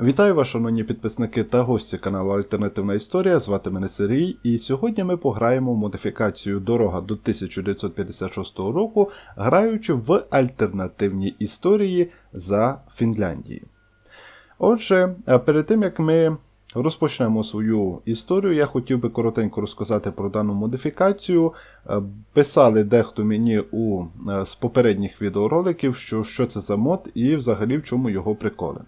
Вітаю вас, шановні підписники та гості каналу Альтернативна Історія. Звати мене Сергій, і сьогодні ми пограємо модифікацію Дорога до 1956 року, граючи в альтернативній історії за Фінляндії. Отже, перед тим як ми розпочнемо свою історію, я хотів би коротенько розказати про дану модифікацію. Е, Писали дехто мені у е, з попередніх відеороликів, що, що це за мод і взагалі в чому його приколи.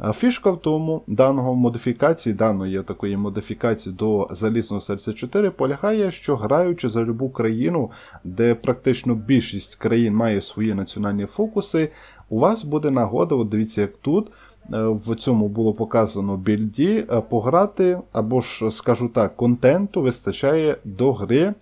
Е, Фішка в тому даного модифікації, даної такої модифікації до Залізного серця 4 полягає, що граючи за любу країну, де практично більшість країн має свої національні фокуси, у вас буде нагода, от дивіться, як тут. Е, В цьому було показано більді, е, пограти, або ж, скажу так, контенту вистачає до гри е,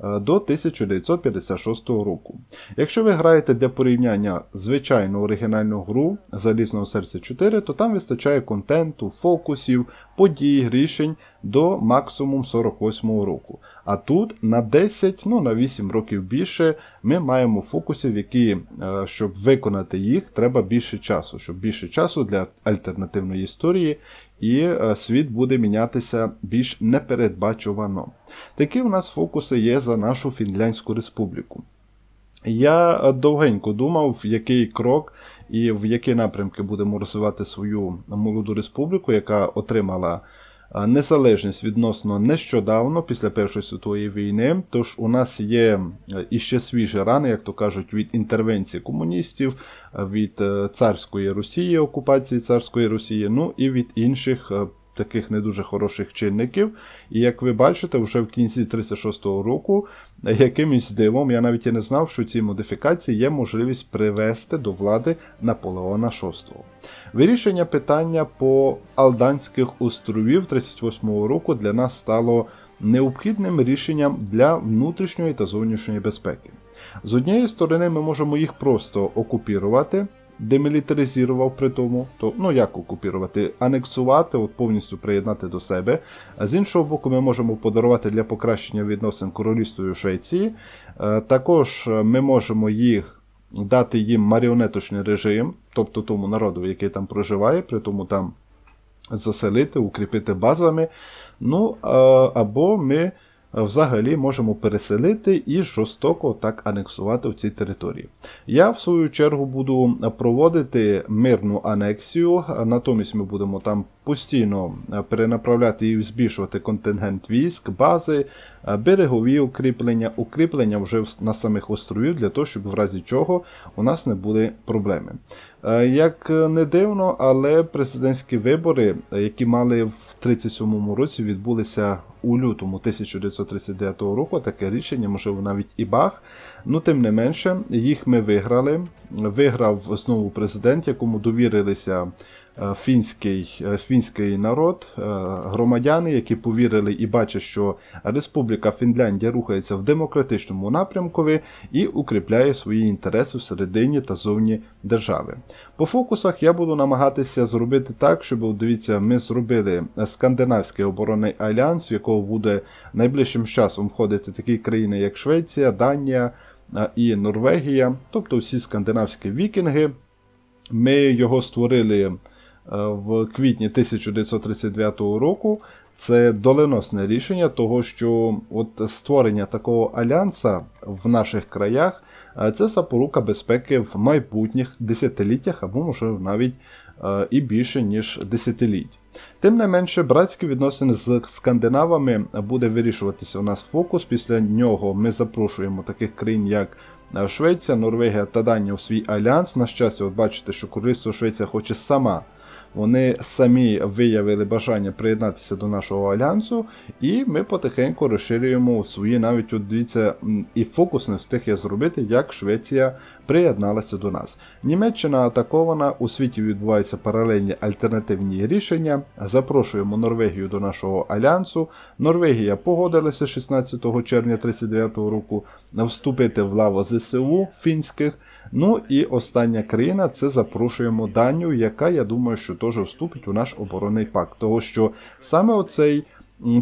до 1956 року. Якщо ви граєте для порівняння звичайну оригінальну гру Залізного серця 4, то там вистачає контенту, фокусів, подій, рішень до максимум 48 року. А тут на 10, ну на 8 років більше ми маємо фокусів, які, е, щоб виконати їх, треба більше часу, щоб більше часу для альтернативної історії, і е, світ буде мінятися більш непередбачувано. Такі у нас фокуси є за нашу Фінляндську республіку. Я довгенько думав, в який крок і в які напрямки будемо розвивати свою молоду республіку, яка отримала незалежність відносно нещодавно, після Першої світової війни. Тож у нас є е, іще свіжі рани, як то кажуть, від інтервенції комуністів, е, від е, царської Росії, окупації царської Росії, ну і від інших. Таких не дуже хороших чинників. І як ви бачите, вже в кінці 36-го року, якимось дивом, я навіть і не знав, що ці модифікації є можливість привести до влади Наполеона VI. Вирішення питання по Алданських островів 38-го року для нас стало необхідним рішенням для внутрішньої та зовнішньої безпеки. З однієї сторони, ми можемо їх просто окупірувати, демілітаризував при тому, то ну як окупірувати, анексувати, от повністю приєднати до себе. А з іншого боку, ми можемо подарувати для покращення відносин королівствою Швеції. Е, Також е, ми можемо їх дати їм маріонеточний режим, тобто тому народу, який там проживає, при тому там заселити, укріпити базами. Ну е, або ми взагалі можемо переселити і жорстоко так анексувати в цій території. Я, в свою чергу, буду проводити мирну анексію, натомість ми будемо там постійно перенаправляти і збільшувати контингент військ, бази, берегові укріплення, укріплення вже на самих островів, для того, щоб в разі чого у нас не були проблеми. Е, Як не дивно, але президентські вибори, е, які мали в 37-му році, відбулися у лютому 1939 року. Таке рішення, можливо, навіть і бах. Ну, тим не менше, їх ми виграли. Виграв знову президент, якому довірилися фінський, е, фінський народ, е, громадяни, які повірили і бачать, що Республіка Фінляндія рухається в демократичному напрямкові і укріпляє свої інтереси всередині та зовні держави. По фокусах я буду намагатися зробити так, щоб дивіться, ми зробили скандинавський оборонний альянс, в якого буде найближчим часом входити такі країни, як Швеція, Данія і Норвегія, тобто всі скандинавські вікінги. Ми його створили е, в квітні 1939 року. Це доленосне рішення, того що от створення такого альянса в наших краях е, це запорука безпеки в майбутніх десятиліттях або можливо навіть е, і більше ніж десятиліть. Тим не менше, братські відносини з скандинавами буде вирішуватися у нас фокус. Після нього ми запрошуємо таких країн, як е, Швеція, Норвегія та Данія у свій альянс. На щастя, от бачите, що Королівство Швеція хоче сама. Вони самі виявили бажання приєднатися до нашого альянсу, і ми потихеньку розширюємо свої навіть от дивіться, і фокус не встиг я зробити, як Швеція приєдналася до нас. Німеччина атакована, у світі відбуваються паралельні альтернативні рішення. Запрошуємо Норвегію до нашого альянсу. Норвегія погодилася 16 червня 39 року вступити в лаву ЗСУ фінських. Ну і остання країна це запрошуємо Данію, яка, я думаю, що теж вступить у наш оборонний пакт. Того що саме оцей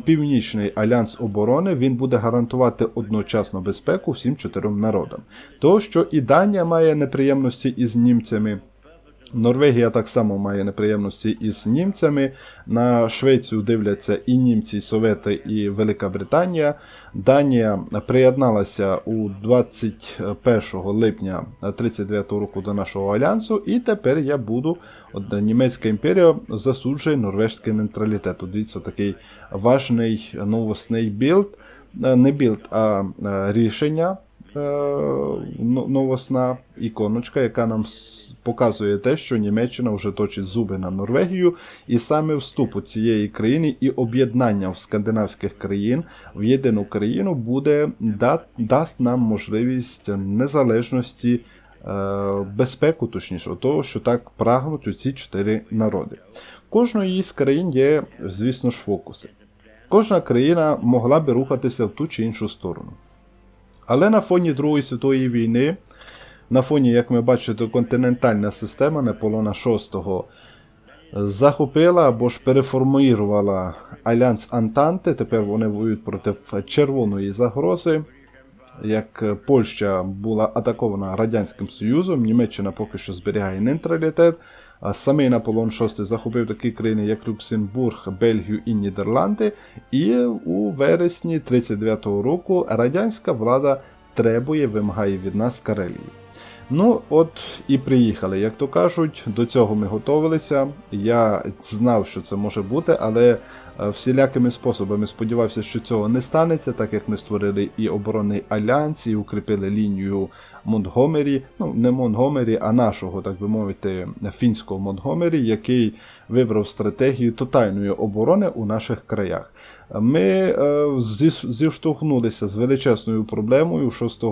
північний альянс оборони він буде гарантувати одночасно безпеку всім чотирьом народам. Того що і Данія має неприємності із німцями. Норвегія так само має неприємності із німцями. На Швецію дивляться і німці, і Совети, і Велика Британія. Данія приєдналася у 21 липня 39 року до нашого альянсу, і тепер я буду. Німецька імперія засуджує норвежський нейтралітет. Дивіться, такий важний новосний білд. Е, Не білд, а е, рішення е, новосна іконочка, яка нам показує те, що Німеччина вже точить зуби на Норвегію, і саме вступ цієї країни і об'єднання в скандинавських країн в єдину країну буде да, дасть нам можливість незалежності. е, Безпеку, точніше, того, що так прагнуть у ці чотири народи. Кожної із країн є, звісно ж, фокуси. Кожна країна могла би рухатися в ту чи іншу сторону. Але на фоні Другої світової війни, на фоні, як ми бачите, континентальна система Наполеона VI захопила або ж переформувала Альянс Антанти. Тепер вони воюють проти червоної загрози. Як Польща була атакована Радянським Союзом, Німеччина поки що зберігає нейтралітет. А Самий Наполеон VI захопив такі країни, як Люксембург, Бельгію і Нідерланди. І у вересні 39-го року радянська влада требує, вимагає від нас Карелії. Ну, от і приїхали. Як то кажуть, до цього ми готувалися. Я знав, що це може бути, але е, всілякими способами сподівався, що цього не станеться, так як ми створили і оборонний альянс, і укріпили лінію Монтгомері. Ну, не Монтгомері, а нашого, так би мовити, фінського Монтгомері, який вибрав стратегію тотальної оборони у наших краях. Ми е, зіш- зіштовхнулися з величезною проблемою. 6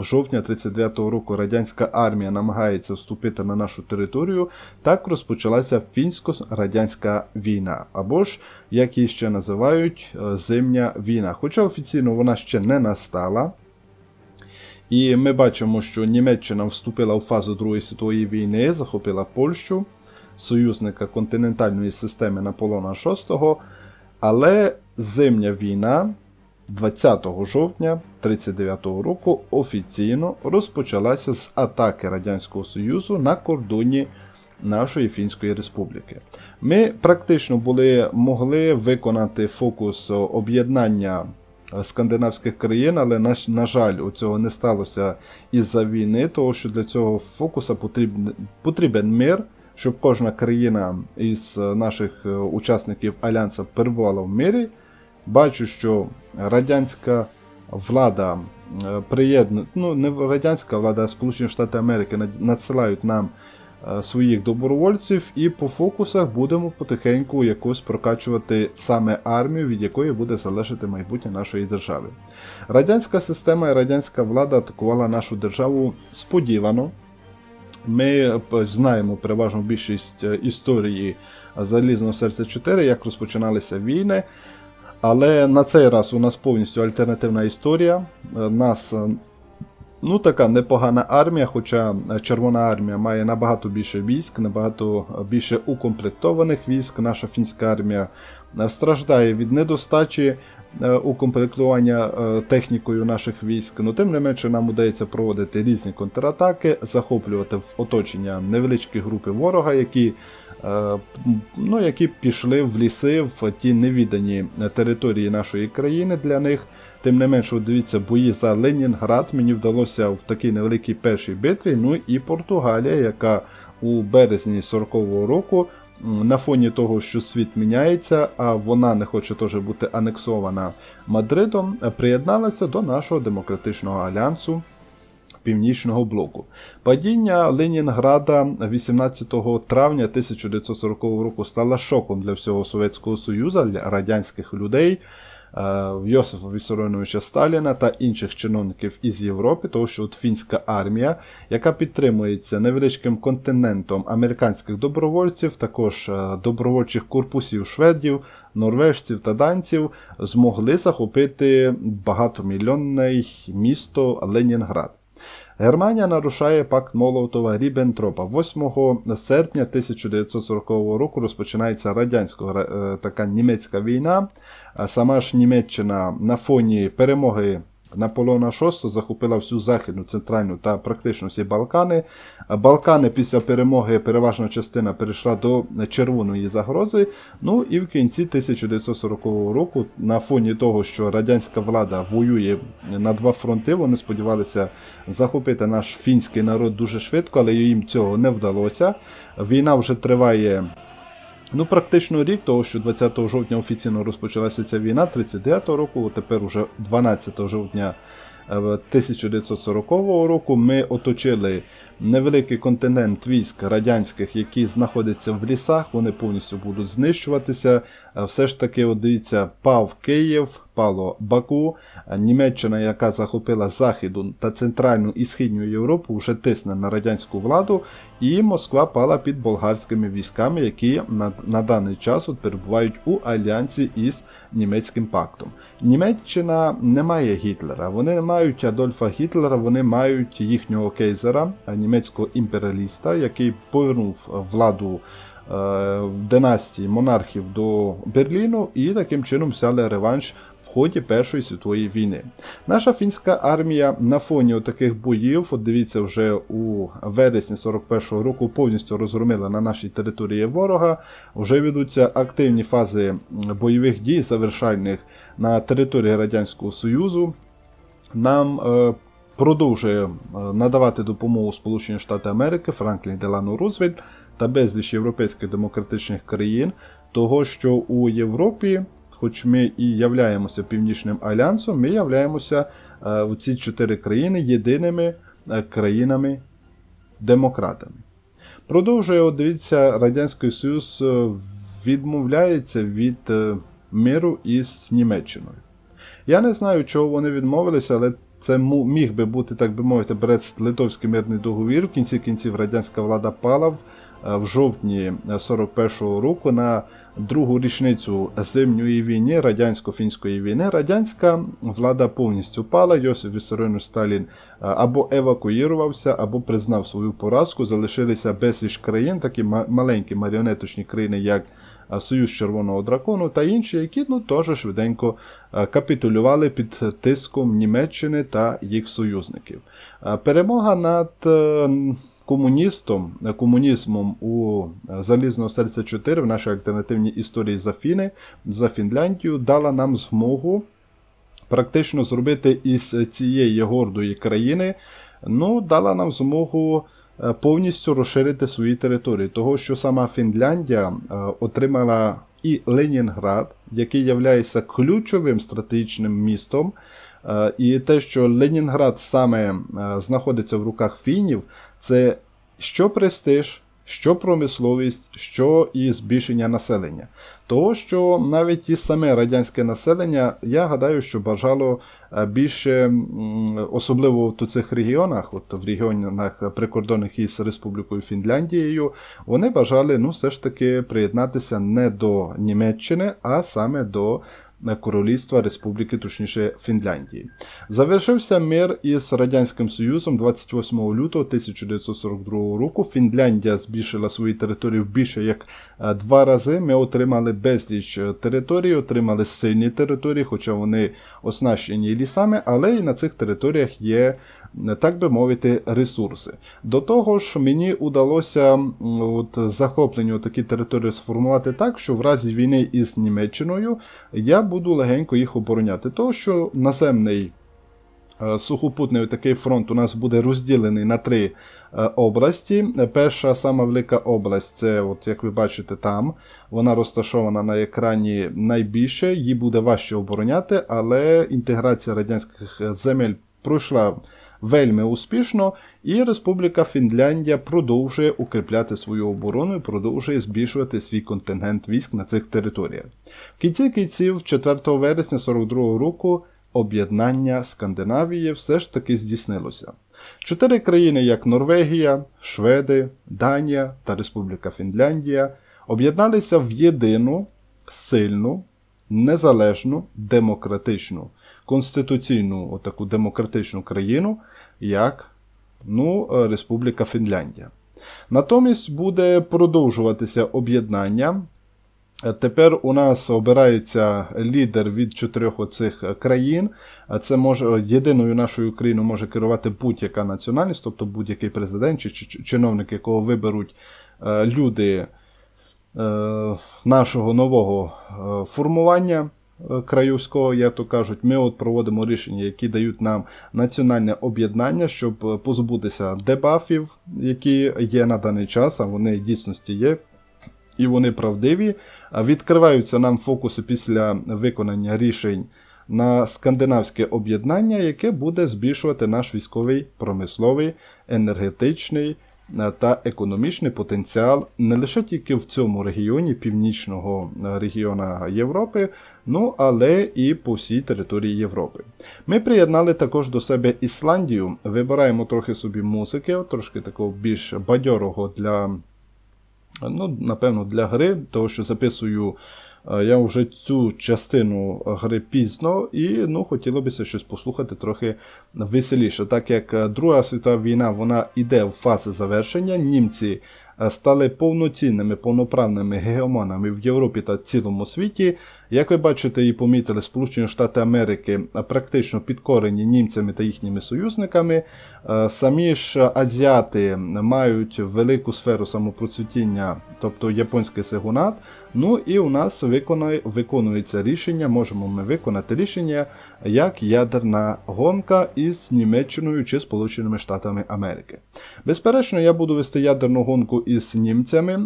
жовтня 39 року радянська армія намагається вступити на нашу територію. Так розпочалася фінсько-радянська війна, або ж як її ще називають е, зимня війна. Хоча офіційно вона ще не настала. І ми бачимо, що Німеччина вступила в фазу Другої світової війни, захопила Польщу, союзника континентальної системи Наполеона VI. Але зимня війна 20 жовтня 1939 року офіційно розпочалася з атаки Радянського Союзу на кордоні нашої Фінської Республіки. Ми практично були могли виконати фокус об'єднання скандинавських країн, але на, на жаль, у цього не сталося із-за війни, тому що для цього фокуса потрібен, потрібен мир, щоб кожна країна із е, наших е, учасників Альянсу перебувала в мирі. Бачу, що радянська влада е, приєднує, ну не радянська влада, а Сполучені Штати Америки надсилають нам своїх добровольців, і по фокусах будемо потихеньку якось прокачувати саме армію, від якої буде залежати майбутнє нашої держави. Радянська система і радянська влада атакувала нашу державу сподівано. Ми знаємо переважно більшість е, історії Залізного серця 4, як розпочиналися війни. Але на цей раз у нас повністю альтернативна історія. Е, Нас е, ну, така непогана армія, хоча е, Червона армія має набагато більше військ, набагато більше укомплектованих військ. Наша фінська армія е, страждає від недостачі е, укомплектування е, технікою наших військ. Ну, тим не менше, нам удається проводити різні контратаки, захоплювати в оточення невеличкі групи ворога, які е, ну, які пішли в ліси, в ті невідані території нашої країни для них. Тим не менше, дивіться, бої за Ленінград мені вдалося в такій невеликій першій битві. Ну і Португалія, яка у березні 40-го року. На фоні того, що світ міняється, а вона не хоче теж бути анексована Мадридом, е, приєдналася до нашого демократичного альянсу Північного блоку. Падіння Ленінграда 18 травня 1940 року стало шоком для всього Совєтського Союзу, для радянських людей. е, Йосифа Вісароновича Сталіна та інших чиновників із Європи, тому що от фінська армія, яка підтримується невеличким континентом американських добровольців, також е, добровольчих корпусів шведів, норвежців та данців, змогли захопити багатомільйонне місто Ленінград. Германія нарушає пакт Молотова Ріббентропа. 8 серпня 1940 року розпочинається радянська е, така німецька війна. Сама ж Німеччина на фоні перемоги Наполеона VI захопила всю західну, центральну та практично всі Балкани. Балкани після перемоги переважна частина перейшла до червоної загрози. Ну і в кінці 1940 року, на фоні того, що радянська влада воює на два фронти, вони сподівалися захопити наш фінський народ дуже швидко, але їм цього не вдалося. Війна вже триває. Ну, практично рік, того що 20 жовтня офіційно розпочалася ця війна, 39 року, тепер уже 12 жовтня е, 1940 року ми оточили невеликий континент військ радянських, які знаходяться в лісах, вони повністю будуть знищуватися. Е, Все ж таки, от дивіться, пав Київ, пало Баку, Німеччина, яка захопила Західну та Центральну і Східну Європу, вже тисне на радянську владу, і Москва пала під болгарськими військами, які на, на даний час от перебувають у альянсі із німецьким пактом. Німеччина не має Гітлера, вони не мають Адольфа Гітлера, вони мають їхнього кейзера, німецького імперіаліста, який повернув владу династії монархів до Берліну і таким чином взяли реванш в ході Першої світової війни. Наша фінська армія на фоні таких боїв, от дивіться, вже у вересні 41-го року повністю розгромила на нашій території ворога. Вже ведуться активні фази бойових дій, завершальних на території Радянського Союзу. Нам е, продовжує е, надавати допомогу Сполучені Штати Америки, Франклін Делано Рузвельт та безліч європейських демократичних країн, того що у Європі, хоч ми і являємося Північним альянсом, ми являємося е, у ці чотири країни єдиними е, країнами демократами. Продовжує, от дивіться, Радянський Союз відмовляється від миру із Німеччиною. Я не знаю, чого вони відмовилися, але це міг би бути, так би мовити, Брест-Литовський мирний договір. В кінці кінців радянська влада пала в, е, жовтні 41-го року на другу річницю зимньої війни, радянсько-фінської війни. Радянська влада повністю пала. Йосиф Вісаріонович Сталін е, або евакуювався, або признав свою поразку. Залишилися безліч країн, такі маленькі маріонеточні країни, як е, Союз Червоного дракону та інші, які ну теж швиденько е, капітулювали під тиском Німеччини та їх союзників. Е, Перемога над е, комуністом, е, комунізмом у е, Залізного серця 4 в нашій альтернативній історії за Фіни, за Фінляндію дала нам змогу практично зробити із цієї гордої країни, ну, дала нам змогу е, повністю розширити свої території. Того, що сама Фінляндія е, отримала і Ленінград, який є ключовим стратегічним містом. Е, І те, що Ленінград саме е, знаходиться в руках фінів, це що престиж, що промисловість, що і збільшення населення. Того, що навіть і саме радянське населення, я гадаю, що бажало е, більше, особливо в цих регіонах, от в регіонах прикордонних із Республікою Фінляндією, вони бажали ну, все ж таки приєднатися не до Німеччини, а саме до Королівства Республіки, точніше Фінляндії. Завершився мир із Радянським Союзом 28 лютого 1942 року. Фінляндія збільшила свої території більше як е, два рази. Ми отримали безліч е, територій, отримали сильні території, хоча вони оснащені лісами, але і на цих територіях є. Так би мовити, ресурси. До того ж, мені удалося от, захоплені такі території сформувати так, що в разі війни із Німеччиною я буду легенько їх обороняти. Того, що наземний е, сухопутний такий фронт у нас буде розділений на три е, області. Перша сама велика область, це, от, як ви бачите, там. Вона розташована на екрані найбільше, її буде важче обороняти, але інтеграція радянських земель пройшла вельми успішно, і Республіка Фінляндія продовжує укріпляти свою оборону і продовжує збільшувати свій контингент військ на цих територіях. В кінці кінців, 4 вересня 42 року, об'єднання Скандинавії все ж таки здійснилося. Чотири країни, як Норвегія, Шведи, Данія та Республіка Фінляндія, об'єдналися в єдину, сильну, незалежну, демократичну, конституційну отаку демократичну країну, як ну, е, Республіка Фінляндія. Натомість буде продовжуватися об'єднання Е, Тепер у нас обирається лідер від чотирьох оцих е, країн. А Це може єдиною нашою країною може керувати будь-яка національність, тобто будь-який президент чи чи- чи- чиновник, якого виберуть люди нашого нового формування краївського, як то кажуть, ми от проводимо рішення, які дають нам національне об'єднання, щоб е, позбутися дебафів, які є на даний час, а вони в дійсності є. І вони правдиві. Відкриваються нам фокуси після виконання рішень на скандинавське об'єднання, яке буде збільшувати наш військовий, промисловий, енергетичний та економічний потенціал не лише тільки в цьому регіоні, північного е, регіону Європи, ну але і по всій території Європи. Ми приєднали також до себе Ісландію. Вибираємо трохи собі музики, трошки такого більш бадьорого для. Ну, напевно, для гри, тому що записую е, я вже цю частину гри пізно, і ну, хотілося б щось послухати трохи веселіше. Так як е, Друга світова війна вона йде в фази завершення, німці е, стали повноцінними, повноправними гегемонами в Європі та цілому світі. Як ви бачите і помітили, Сполучені Штати Америки е, практично підкорені німцями та їхніми союзниками. Е, Самі ж азіати мають велику сферу самопроцвітіння, тобто японський сегунат. Ну і у нас виконує, виконується рішення, можемо ми виконати рішення як ядерна гонка із Німеччиною чи Сполученими Штатами Америки. Безперечно, я буду вести ядерну гонку із німцями.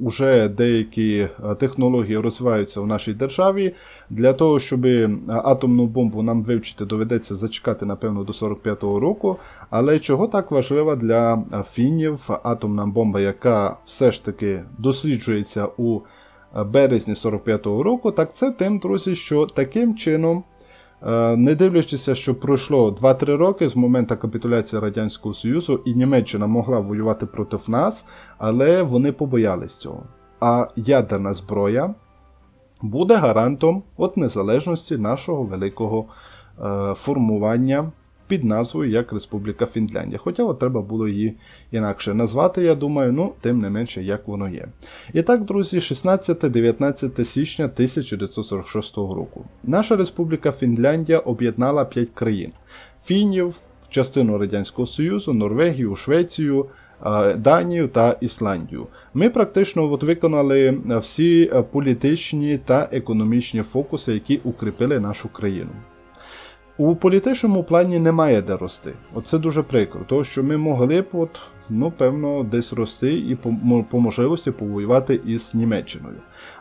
Уже деякі е, технології розвиваються в нашій державі. Для того, щоб е, атомну бомбу нам вивчити, доведеться зачекати, напевно, до 45-го року. Але чого так важлива для фінів атомна бомба, яка все ж таки досліджується у е, березні 45-го року, так це тим, друзі, що таким чином. Е, Не дивлячись, що пройшло 2-3 роки з моменту капітуляції Радянського Союзу, і Німеччина могла воювати проти нас, але вони побоялись цього. А ядерна зброя буде гарантом от незалежності нашого великого е, формування під назвою як Республіка Фінляндія. Хоча от треба було її інакше назвати, я думаю, ну тим не менше, як воно є. І так, друзі, 16-19 січня 1946 року. Наша Республіка Фінляндія об'єднала 5 країн: Фінів, частину Радянського Союзу, Норвегію, Швецію. е, Данію та Ісландію. Ми практично от виконали е, всі е, політичні та економічні фокуси, які укріпили нашу країну. У політичному плані немає де рости. Оце дуже прикро, тому що ми могли б, от, ну, певно, десь рости і по, по можливості повоювати із Німеччиною.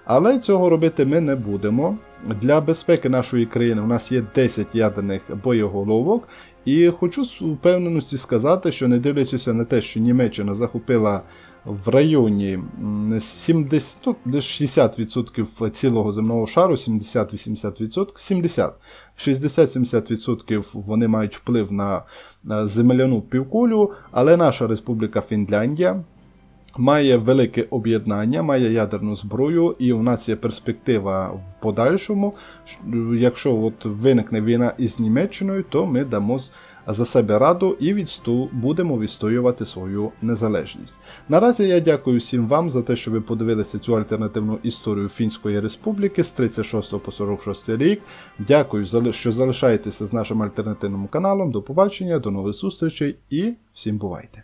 Але цього робити ми не будемо. Для безпеки нашої країни у нас є 10 ядерних боєголовок, і хочу з впевненості сказати, що не дивлячись на те, що Німеччина захопила в районі м, 70, ну, десь 60% цілого земного шару, 70-80%, 70, 60-70% вони мають вплив на земляну півкулю, але наша Республіка Фінляндія має велике об'єднання, має ядерну зброю, і у нас є перспектива в подальшому. Якщо от виникне війна із Німеччиною, то ми дамо за себе раду і відсту будемо відстоювати свою незалежність. Наразі я дякую всім вам за те, що ви подивилися цю альтернативну історію Фінської республіки з 36 по 46 рік. Дякую, що залишаєтеся з нашим альтернативним каналом. До побачення, до нових зустрічей і всім бувайте!